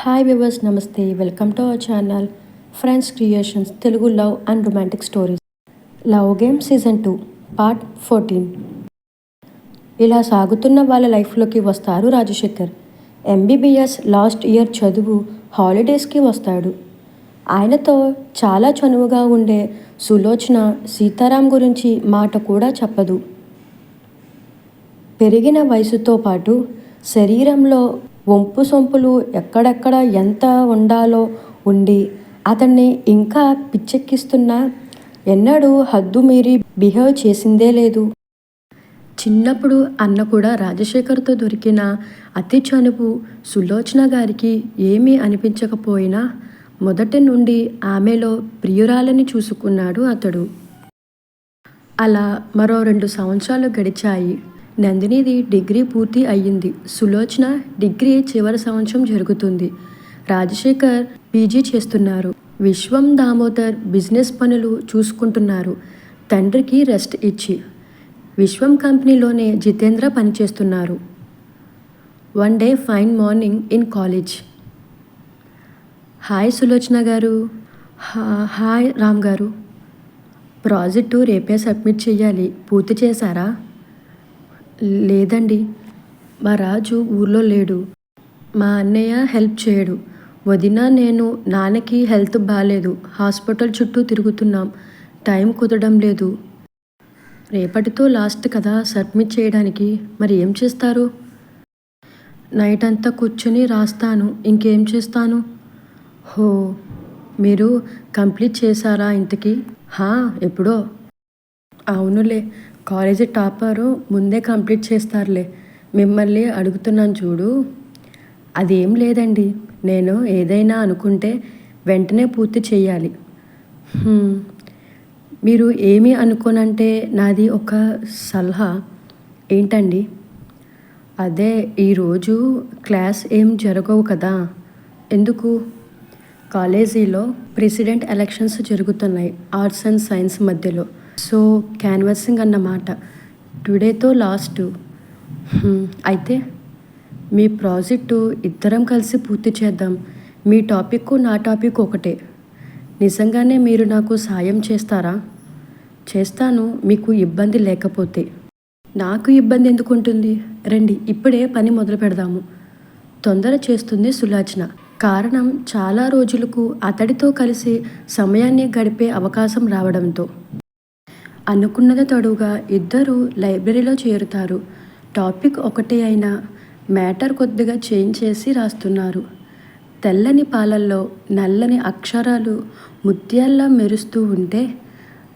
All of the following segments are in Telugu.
హాయ్ వివర్స్ నమస్తే. Welcome to our channel friends creations Telugu love and romantic stories love game season two part fourteen ఇలా సాగుతున్న వాళ్ళ లైఫ్లోకి వస్తారు రాజశేఖర్. ఎంబీబీఎస్ లాస్ట్ ఇయర్ చదువు హాలిడేస్కి వస్తాడు. ఆయనతో చాలా చనువుగా ఉండే సులోచన సీతారాం గురించి మాట కూడా చెప్పదు. పెరిగిన వయసుతో పాటు శరీరంలో వంపు సొంపులు ఎక్కడెక్కడ ఎంత ఉండాలో ఉండి అతన్ని ఇంకా పిచ్చెక్కిస్తున్నా ఎన్నడూ హద్దు మీరి బిహేవ్ చేసిందే లేదు. చిన్నప్పుడు అన్న కూడా రాజశేఖర్తో దొరికిన అతి చనుపు సులోచన గారికి ఏమీ అనిపించకపోయినా మొదటి నుండి ఆమెలో ప్రియురాలని చూసుకున్నాడు అతడు. అలా మరో రెండు సంవత్సరాలు గడిచాయి. నందినిది డిగ్రీ పూర్తి అయ్యింది. సులోచన డిగ్రీ చివరి సంవత్సరం జరుగుతుంది. రాజశేఖర్ పీజీ చేస్తున్నారు. విశ్వం దామోదర్ బిజినెస్ పనులు చూసుకుంటున్నారు. తండ్రికి రెస్ట్ ఇచ్చి విశ్వం కంపెనీలోనే జితేంద్ర పనిచేస్తున్నారు. One day fine morning in college. Hi Sulochana garu. Hi Ram గారు. ప్రాజెక్టు రేపే సబ్మిట్ చేయాలి. పూర్తి చేశారా? లేదండి. మా రాజు ఊర్లో లేడు. మా అన్నయ్య హెల్ప్ చేయడు. వదిన నేను నాన్నకి హెల్త్ బాగాలేదు హాస్పిటల్ చుట్టూ తిరుగుతున్నాం. టైం కుదరడం లేదు. రేపటితో లాస్ట్ కదా సబ్మిట్ చేయడానికి. మరి ఏం చేస్తారు? నైట్ అంతా కూర్చొని రాస్తాను. ఇంకేం చేస్తాను? హో మీరు కంప్లీట్ చేశారా ఇంతకీ? హా ఎప్పుడో. అవునులే కాలేజీ టాపరు ముందే కంప్లీట్ చేస్తారులే. మిమ్మల్ని అడుగుతున్నాను చూడు. అదేం లేదండి నేను ఏదైనా అనుకుంటే వెంటనే పూర్తి చేయాలి. మీరు ఏమి అనుకోనంటే నాది ఒక సలహా. ఏంటండి? అదే ఈరోజు క్లాస్ ఏం జరగవు కదా. ఎందుకు? కాలేజీలో ప్రెసిడెంట్ ఎలక్షన్స్ జరుగుతున్నాయి ఆర్ట్స్ అండ్ సైన్స్ మధ్యలో. సో క్యాన్వర్సింగ్ అన్నమాట టుడేతో లాస్ట్. అయితే మీ ప్రాజెక్టు ఇద్దరం కలిసి పూర్తి చేద్దాం. మీ టాపిక్ నా టాపిక్ ఒకటే. నిజంగానే మీరు నాకు సాయం చేస్తారా? చేస్తాను మీకు ఇబ్బంది లేకపోతే. నాకు ఇబ్బంది ఎందుకు ఉంటుంది? రండి ఇప్పుడే పని మొదలు పెడదాము. తొందర చేస్తుంది సులోచన కారణం చాలా రోజులకు అతడితో కలిసి సమయాన్ని గడిపే అవకాశం రావడంతో. అనుకున్నది తడువుగా ఇద్దరు లైబ్రరీలో చేరుతారు. టాపిక్ ఒకటే అయినా మ్యాటర్ కొద్దిగా చేంజ్ చేసి రాస్తున్నారు. తెల్లని పాలల్లో నల్లని అక్షరాలు ముత్యాల్లా మెరుస్తూ ఉంటే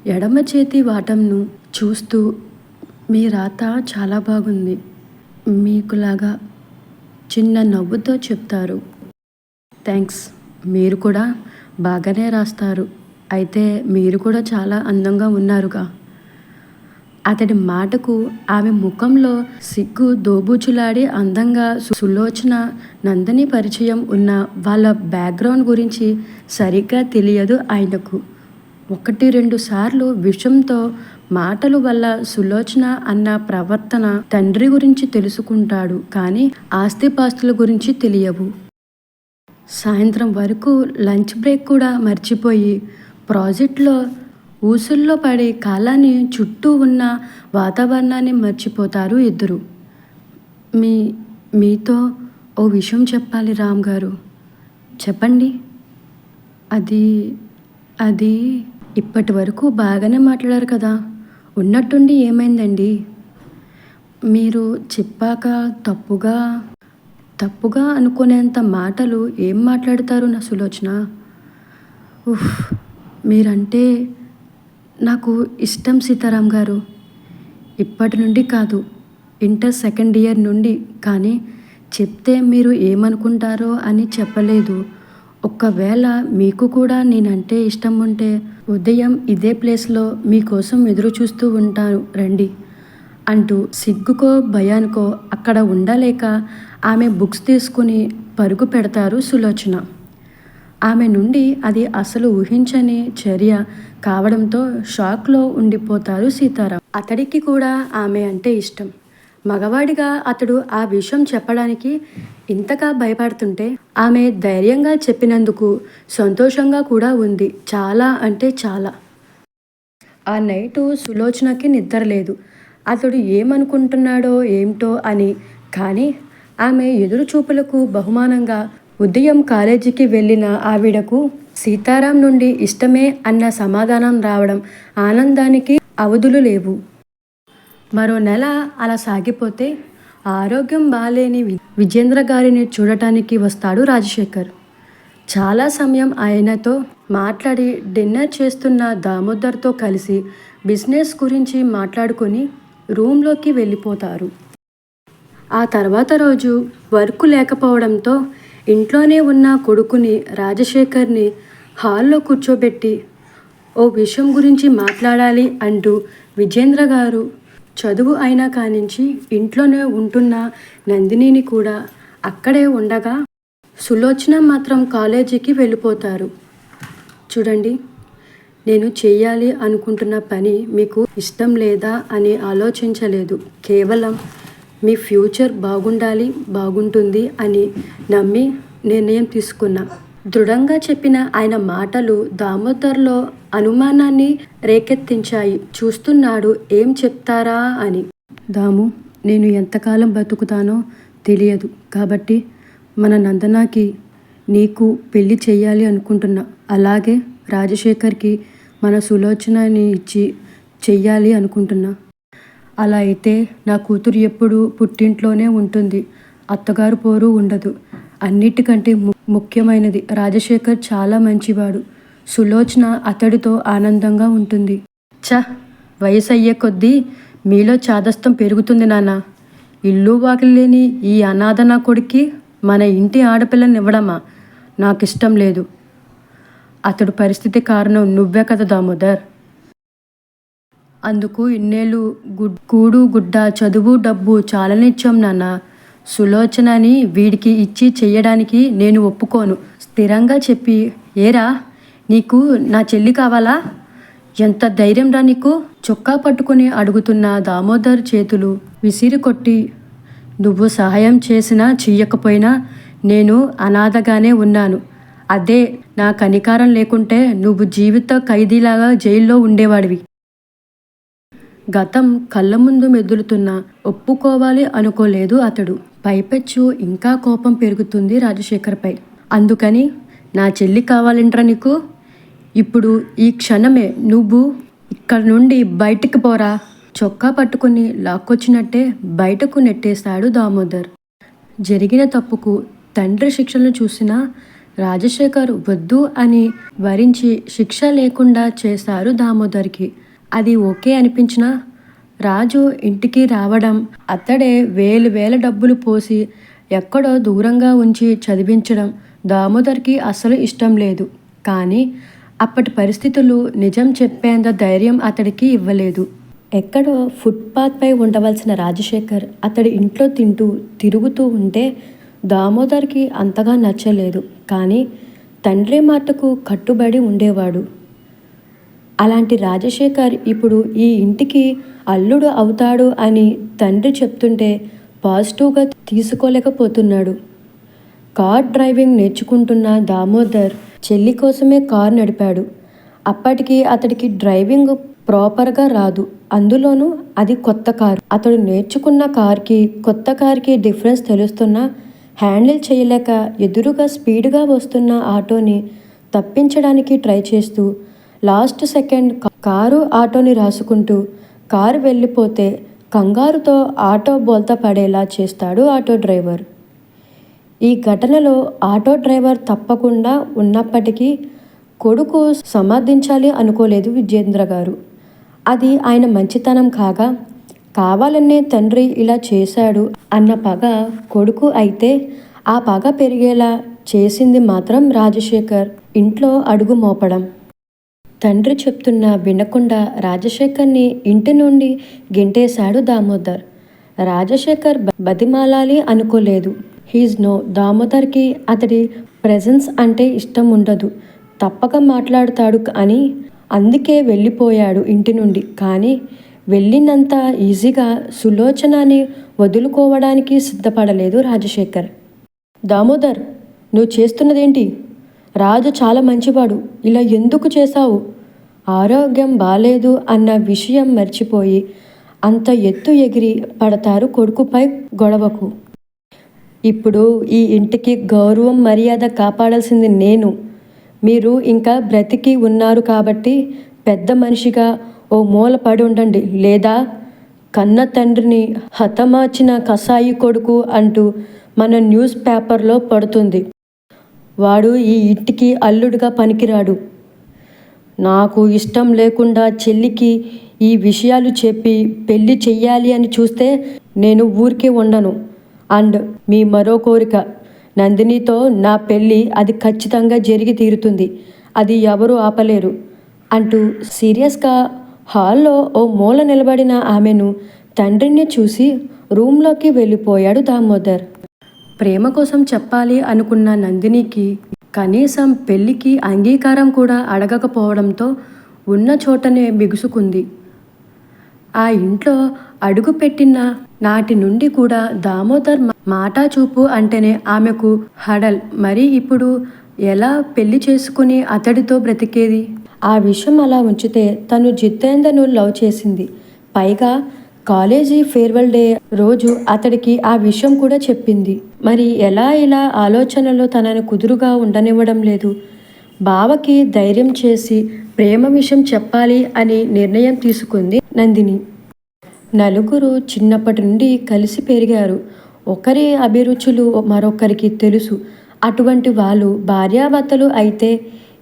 ఎడమ చేతి వాటంను చూస్తూ మీ రాత చాలా బాగుంది. మీకులాగా చిన్న నవ్వుతో చెప్తారు. థ్యాంక్స్ మీరు కూడా బాగానే రాస్తారు. అయితే మీరు కూడా చాలా అందంగా ఉన్నారుగా. అతడి మాటకు ఆమె ముఖంలో సిగ్గు దోబూచులాడి అందంగా సులోచన నందని పరిచయం ఉన్న వాళ్ళ బ్యాక్గ్రౌండ్ గురించి సరిగ్గా తెలియదు ఆయనకు. ఒకటి రెండు సార్లు విషంతో మాటలు వల్ల సులోచన అన్న ప్రవర్తన తండ్రి గురించి తెలుసుకుంటాడు కానీ ఆస్తిపాస్తుల గురించి తెలియవు. సాయంత్రం వరకు లంచ్ బ్రేక్ కూడా మర్చిపోయి ప్రాజెక్ట్లో ఊసుల్లో పడే కాలాన్ని చుట్టూ ఉన్న వాతావరణాన్ని మర్చిపోతారు ఇద్దరు. మీ మీతో ఓ విషయం చెప్పాలి రామ్ గారు చెప్పండి. అది అది ఇప్పటి వరకు బాగానే మాట్లాడారు కదా. ఉన్నట్టుండి ఏమైందండి? మీరు చెప్పాక తప్పుగా తప్పుగా అనుకునేంత మాటలు ఏం మాట్లాడతారు నా సులోచన? ఉఫ్ మీరంటే నాకు ఇష్టం సీతారాం గారు. ఇప్పటి నుండి కాదు ఇంటర్ సెకండ్ ఇయర్ నుండి. కానీ చెప్తే మీరు ఏమనుకుంటారో అని చెప్పలేదు. ఒకవేళ మీకు కూడా నేనంటే ఇష్టం ఉంటే ఉదయం ఇదే ప్లేస్లో మీకోసం ఎదురు చూస్తూ ఉంటాను రండి. అంటూ సిగ్గుకో భయానికో అక్కడ ఉండలేక ఆమె బుక్స్ తీసుకుని పరుగు పెడతారు సులోచన. ఆమె నుండి అది అసలు ఊహించని చర్య కావడంతో షాక్లో ఉండిపోతారు సీతారాం. అతడికి కూడా ఆమె అంటే ఇష్టం. మగవాడిగా అతడు ఆ విషయం చెప్పడానికి ఇంతగా భయపడుతుంటే ఆమె ధైర్యంగా చెప్పినందుకు సంతోషంగా కూడా ఉంది. చాలా అంటే చాలా. ఆ నైటు సులోచనకి నిద్ర లేదు అతడు ఏమనుకుంటున్నాడో ఏమిటో అని. కానీ ఆమె ఎదురు చూపులకు బహుమానంగా ఉదయం కాలేజీకి వెళ్ళిన ఆవిడకు సీతారాం నుండి ఇష్టమే అన్న సమాధానం రావడం ఆనందానికి అవధులు లేవు. మరో నెల అలా సాగిపోతే ఆరోగ్యం బాలేని వి- విజేంద్ర గారిని చూడటానికి వస్తాడు రాజశేఖర్. చాలా సమయం ఆయనతో మాట్లాడి డిన్నర్ చేస్తున్న దామోదర్తో కలిసి బిజినెస్ గురించి మాట్లాడుకొని రూమ్లోకి వెళ్ళిపోతారు. ఆ తర్వాత రోజు వర్క్ లేకపోవడంతో ఇంట్లోనే ఉన్న కొడుకుని రాజశేఖర్ని హాల్లో కూర్చోబెట్టి ఓ విషయం గురించి మాట్లాడాలి అంటూ విజేంద్ర గారు చదువు అయినా కానించి ఇంట్లోనే ఉంటున్న నందినిని కూడా అక్కడే ఉండగా సులోచన మాత్రం కాలేజీకి వెళ్ళిపోతారు. చూడండి నేను చేయాలి అనుకుంటున్న పని మీకు ఇష్టం లేదా అని ఆలోచించలేదు. కేవలం మీ ఫ్యూచర్ బాగుండాలి బాగుంటుంది అని నమ్మి నిర్ణయం తీసుకున్నా. దృఢంగా చెప్పిన ఆయన మాటలు దామోదర్లో అనుమానాన్ని రేకెత్తించాయి. చూస్తున్నాడు ఏం చెప్తారా అని. దాము నేను ఎంతకాలం బతుకుతానో తెలియదు. కాబట్టి మన నందనాకి నీకు పెళ్ళి చెయ్యాలి అనుకుంటున్నా. అలాగే రాజశేఖర్కి మన సులోచనని ఇచ్చి చెయ్యాలి అనుకుంటున్నా. అలా అయితే నా కూతురు ఎప్పుడూ పుట్టింట్లోనే ఉంటుంది. అత్తగారు పోరు ఉండదు. అన్నిటికంటే ము- ముఖ్యమైనది రాజశేఖర్ చాలా మంచివాడు. సులోచన అతడితో ఆనందంగా ఉంటుంది. చ వయసు అయ్యే కొద్దీ మీలో చాదస్తం పెరుగుతుంది నాన్న. ఇల్లు వాకిలి లేని ఈ అనాథ నా కొడుక్కి మన ఇంటి ఆడపిల్లని ఇవ్వడమా? నాకు ఇష్టం లేదు. అతడు పరిస్థితి కారణం నువ్వే కదా దామోదర్. అందుకు ఇన్నేళ్ళు గుడ్ కూడు గుడ్డ చదువు డబ్బు చాలనిచ్చాం నాన్న. సులోచనని వీడికి ఇచ్చి చెయ్యడానికి నేను ఒప్పుకోను. స్థిరంగా చెప్పి ఏరా నీకు నా చెల్లి కావాలా? ఎంత ధైర్యం రా నీకు? చొక్కా పట్టుకుని అడుగుతున్న దామోదర్ చేతులు విసిరి కొట్టి నువ్వు సహాయం చేసినా చెయ్యకపోయినా నేను అనాథగానే ఉన్నాను. అదే నా కనికారం లేకుంటే నువ్వు జీవిత ఖైదీలాగా జైల్లో ఉండేవాడివి. గతం కళ్ళ ముందు మెదులుతున్నా ఒప్పుకోవాలి అనుకోలేదు అతడు. పైపెచ్చు ఇంకా కోపం పెరుగుతుంది రాజశేఖర్పై. అందుకని నా చెల్లి కావాలంట్రా నీకు? ఇప్పుడు ఈ క్షణమే నువ్వు ఇక్కడ నుండి బయటికి పోరా. చొక్కా పట్టుకుని లాక్కొచ్చినట్టే బయటకు నెట్టేశాడు దామోదర్. జరిగిన తప్పుకు తండ్రి శిక్షను చూసిన రాజశేఖర్ వద్దు అని వరించి శిక్ష లేకుండా చేశారు దామోదర్కి. అది ఓకే అనిపించినా రాజు ఇంటికి రావడం అతడే వేలు వేల డబ్బులు పోసి ఎక్కడో దూరంగా ఉంచి చదివించడం దామోదర్కి అస్సలు ఇష్టం లేదు. కానీ అప్పటి పరిస్థితులు నిజం చెప్పేంత ధైర్యం అతడికి ఇవ్వలేదు. ఎక్కడో ఫుట్పాత్పై ఉండవలసిన రాజశేఖర్ అతడి ఇంట్లో తింటూ తిరుగుతూ ఉంటే దామోదర్కి అంతగా నచ్చలేదు. కానీ తండ్రి మాటకు కట్టుబడి ఉండేవాడు. అలాంటి రాజశేఖర్ ఇప్పుడు ఈ ఇంటికి అల్లుడు అవుతాడు అని తండ్రి చెప్తుంటే పాజిటివ్గా తీసుకోలేకపోతున్నాడు. కార్ డ్రైవింగ్ నేర్చుకుంటున్న దామోదర్ చెల్లి కోసమే కార్ నడిపాడు. అప్పటికి అతడికి డ్రైవింగ్ ప్రాపర్గా రాదు. అందులోనూ అది కొత్త కారు. అతడు నేర్చుకున్న కార్కి కొత్త కార్కి డిఫరెన్స్ తెలుస్తున్నా హ్యాండిల్ చేయలేక ఎదురుగా స్పీడ్గా వస్తున్న ఆటోని తప్పించడానికి ట్రై చేస్తూ లాస్ట్ సెకండ్ కారు ఆటోని రాసుకుంటూ కారు వెళ్ళిపోతే కంగారుతో ఆటో బోల్తా పడేలా చేస్తాడు ఆటో డ్రైవర్. ఈ ఘటనలో ఆటో డ్రైవర్ తప్పకుండా ఉన్నప్పటికీ కొడుకు సమర్థించాలి అనుకోలేదు విజేంద్ర గారు. అది ఆయన మంచితనం కాగా కావాలనే తండ్రి ఇలా చేశాడు అన్న పగ కొడుకు అయితే ఆ పగ పెరిగేలా చేసింది మాత్రం రాజశేఖర్. ఇంట్లో అడుగు మోపడం. తండ్రి చెప్తున్నా వినకుండా రాజశేఖర్ని ఇంటి నుండి గెంటేశాడు దామోదర్. రాజశేఖర్ బతిమాలాలి అనుకోలేదు. హీజ్ నో దామోదర్కి అతడి ప్రెజెన్స్ అంటే ఇష్టం ఉండదు. తప్పక మాట్లాడతాడు అని అందుకే వెళ్ళిపోయాడు ఇంటి నుండి. కానీ వెళ్ళినంత ఈజీగా సులోచనని వదులుకోవడానికి సిద్ధపడలేదు రాజశేఖర్. దామోదర్ నువ్వు చేస్తున్నదేంటి? రాజు చాలా మంచివాడు. ఇలా ఎందుకు చేశావు? ఆరోగ్యం బాలేదు అన్న విషయం మర్చిపోయి అంత ఎత్తు ఎగిరి పడతారు కొడుకుపై గొడవకు. ఇప్పుడు ఈ ఇంటికి గౌరవం మర్యాద కాపాడాల్సింది నేను. మీరు ఇంకా బ్రతికి ఉన్నారు కాబట్టి పెద్ద మనిషిగా ఓ మూల పడి ఉండండి లేదా? కన్న తండ్రిని హతమార్చిన కసాయి కొడుకు అంటూ మన న్యూస్ పేపర్లో పడుతుంది. వాడు ఈ ఇంటికి అల్లుడుగా పనికిరాడు. నాకు ఇష్టం లేకుండా చెల్లికి ఈ విషయాలు చెప్పి పెళ్ళి చెయ్యాలి అని చూస్తే నేను ఊరికే ఉండను. అండ్ మీ మరో కోరిక నందినితో నా పెళ్ళి అది ఖచ్చితంగా జరిగి తీరుతుంది. అది ఎవరు ఆపలేరు. అంటూ సీరియస్గా హాల్లో ఓ మూల నిలబడిన ఆమెను తండ్రిని చూసి రూమ్లోకి వెళ్ళిపోయాడు దామోదర్. ప్రేమ కోసం చెప్పాలి అనుకున్న నందినికి కనీసం పెళ్ళికి అంగీకారం కూడా అడగకపోవడంతో ఉన్న చోటనే బిగుసుకుంది. ఆ ఇంట్లో అడుగు పెట్టిన నాటి నుండి కూడా దామోదర్ మాటా చూపు అంటేనే ఆమెకు హడల్. మరి ఇప్పుడు ఎలా పెళ్ళి చేసుకుని అతడితో బ్రతికేది? ఆ విషయం అలా ఉంచితే తను జితేందర్ను లవ్ చేసింది. పైగా కాలేజీ ఫేర్వెల్ డే రోజు అతడికి ఆ విషయం కూడా చెప్పింది. మరి ఎలా ఇలా ఆలోచనలో తనను కుదురుగా ఉండనివ్వడం లేదు? బావకి ధైర్యం చేసి ప్రేమ విషయం చెప్పాలి అని నిర్ణయం తీసుకుంది నందిని. నలుగురు చిన్నప్పటి నుండి కలిసి పెరిగారు. ఒకరి అభిరుచులు మరొకరికి తెలుసు. అటువంటి వాళ్ళు భార్యాభర్తలు అయితే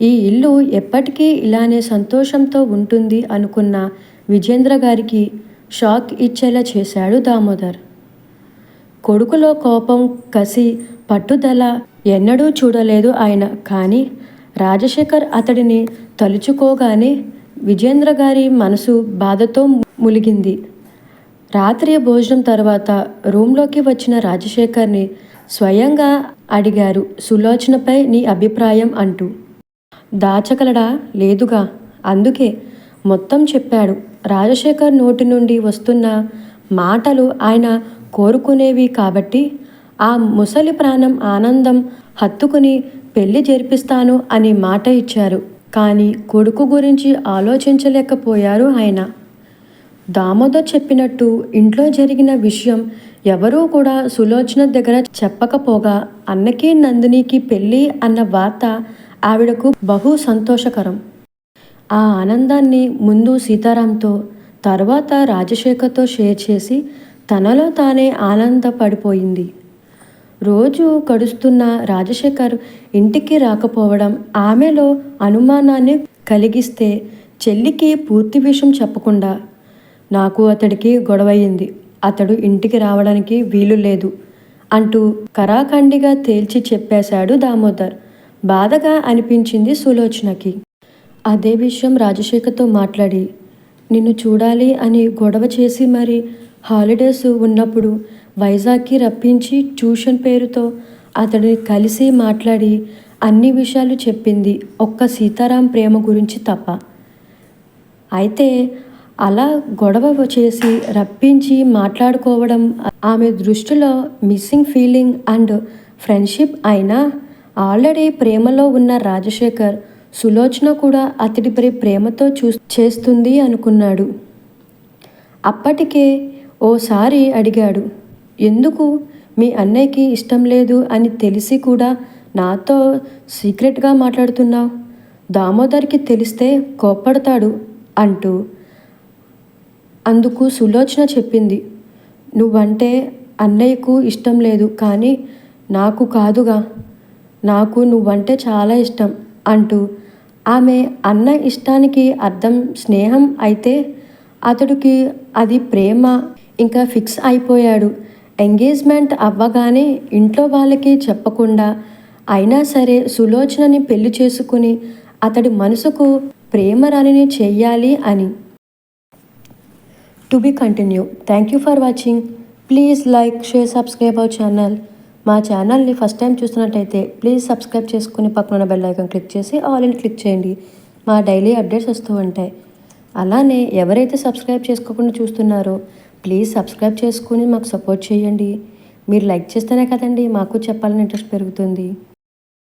ఈ ఇల్లు ఎప్పటికీ ఇలానే సంతోషంతో ఉంటుంది అనుకున్న విజేంద్ర గారికి షాక్ ఇచ్చేలా చేశాడు దామోదర్. కొడుకులో కోపం కసి పట్టుదల ఎన్నడూ చూడలేదు ఆయన. కానీ రాజశేఖర్ అతడిని తలుచుకోగానే విజేంద్ర గారి మనసు బాధతో ములిగింది. రాత్రి భోజనం తర్వాత రూమ్లోకి వచ్చిన రాజశేఖర్ని స్వయంగా అడిగారు సులోచనపై నీ అభిప్రాయం అంటూ. దాచగలడా? లేదుగా. అందుకే మొత్తం చెప్పాడు. రాజశేఖర్ నోటి నుండి వస్తున్న మాటలు ఆయన కోరుకునేవి కాబట్టి ఆ ముసలి ప్రాణం ఆనందం హత్తుకుని పెళ్ళి జరిపిస్తాను అని మాట ఇచ్చారు. కానీ కొడుకు గురించి ఆలోచించలేకపోయారు ఆయన. దామోదర్ చెప్పినట్టు ఇంట్లో జరిగిన విషయం ఎవరూ కూడా సులోచన దగ్గర చెప్పకపోగా అన్నకి నందినికి పెళ్ళి అన్న వార్త ఆవిడకు బహు సంతోషకరం. ఆ ఆనందాన్ని ముందు సీతారాంతో తర్వాత రాజశేఖర్తో షేర్ చేసి తనలో తానే ఆనందపడిపోయింది. రోజు గడుస్తున్న రాజశేఖర్ ఇంటికి రాకపోవడం ఆమెలో అనుమానాన్ని కలిగిస్తే చెల్లికి పూర్తి విషయం చెప్పకుండా నాకు అతడికి గొడవయింది. అతడు ఇంటికి రావడానికి వీలు లేదు అంటూ కరాఖండిగా తేల్చి చెప్పేశాడు దామోదర్. బాధగా అనిపించింది సులోచనకి. అదే విషయం రాజశేఖర్తో మాట్లాడి. నిన్ను చూడాలి అని గొడవ చేసి మరి హాలిడేస్ ఉన్నప్పుడు వైజాగ్కి రప్పించి ట్యూషన్ పేరుతో అతడిని కలిసి మాట్లాడి అన్ని విషయాలు చెప్పింది ఒక్క సీతారాం ప్రేమ గురించి తప్ప. అయితే అలా గొడవ చేసి రప్పించి మాట్లాడుకోవడం ఆమె దృష్టిలో మిస్సింగ్ ఫీలింగ్ అండ్ ఫ్రెండ్షిప్ అయినా ఆల్రెడీ ప్రేమలో ఉన్న రాజశేఖర్ సులోచన కూడా అతడిపై ప్రేమతో చూ చేస్తుంది అనుకున్నాడు. అప్పటికే ఓసారి అడిగాడు ఎందుకు? మీ అన్నయ్యకి ఇష్టం లేదు అని తెలిసి కూడా నాతో సీక్రెట్గా మాట్లాడుతున్నావు. దామోదర్కి తెలిస్తే కోప్పడతాడు అంటూ అందుకు సులోచన చెప్పింది నువ్వంటే అన్నయ్యకు ఇష్టం లేదు కానీ నాకు కాదుగా. నాకు నువ్వంటే చాలా ఇష్టం అంటూ ఆమె అన్న ఇష్టానికి అర్థం స్నేహం అయితే అతడికి అది ప్రేమ. ఇంకా ఫిక్స్ అయిపోయాడు. ఎంగేజ్మెంట్ అవ్వగానే ఇంట్లో వాళ్ళకి చెప్పకుండా అయినా సరే సులోచనని పెళ్ళి చేసుకుని అతడి మనసుకు ప్రేమ రాణిని చెయ్యాలి అని. To be continue. Thank you for watching. Please like share subscribe our channel. మా ఛానల్ని ఫస్ట్ టైం చూస్తున్నట్టయితే ప్లీజ్ సబ్స్క్రైబ్ చేసుకుని పక్కన బెల్ ఐకాన్ క్లిక్ చేసి ఆల్ ఇన్ క్లిక్ చేయండి. మా డైలీ అప్డేట్స్ వస్తూ ఉంటాయి. అలానే ఎవరైతే సబ్స్క్రైబ్ చేసుకోకుండా చూస్తున్నారో ప్లీజ్ సబ్స్క్రైబ్ చేసుకుని మాకు సపోర్ట్ చేయండి. మీరు లైక్ చేస్తేనే కదండి మాకు చెప్పాలని ఇంట్రెస్ట్ పెరుగుతుంది.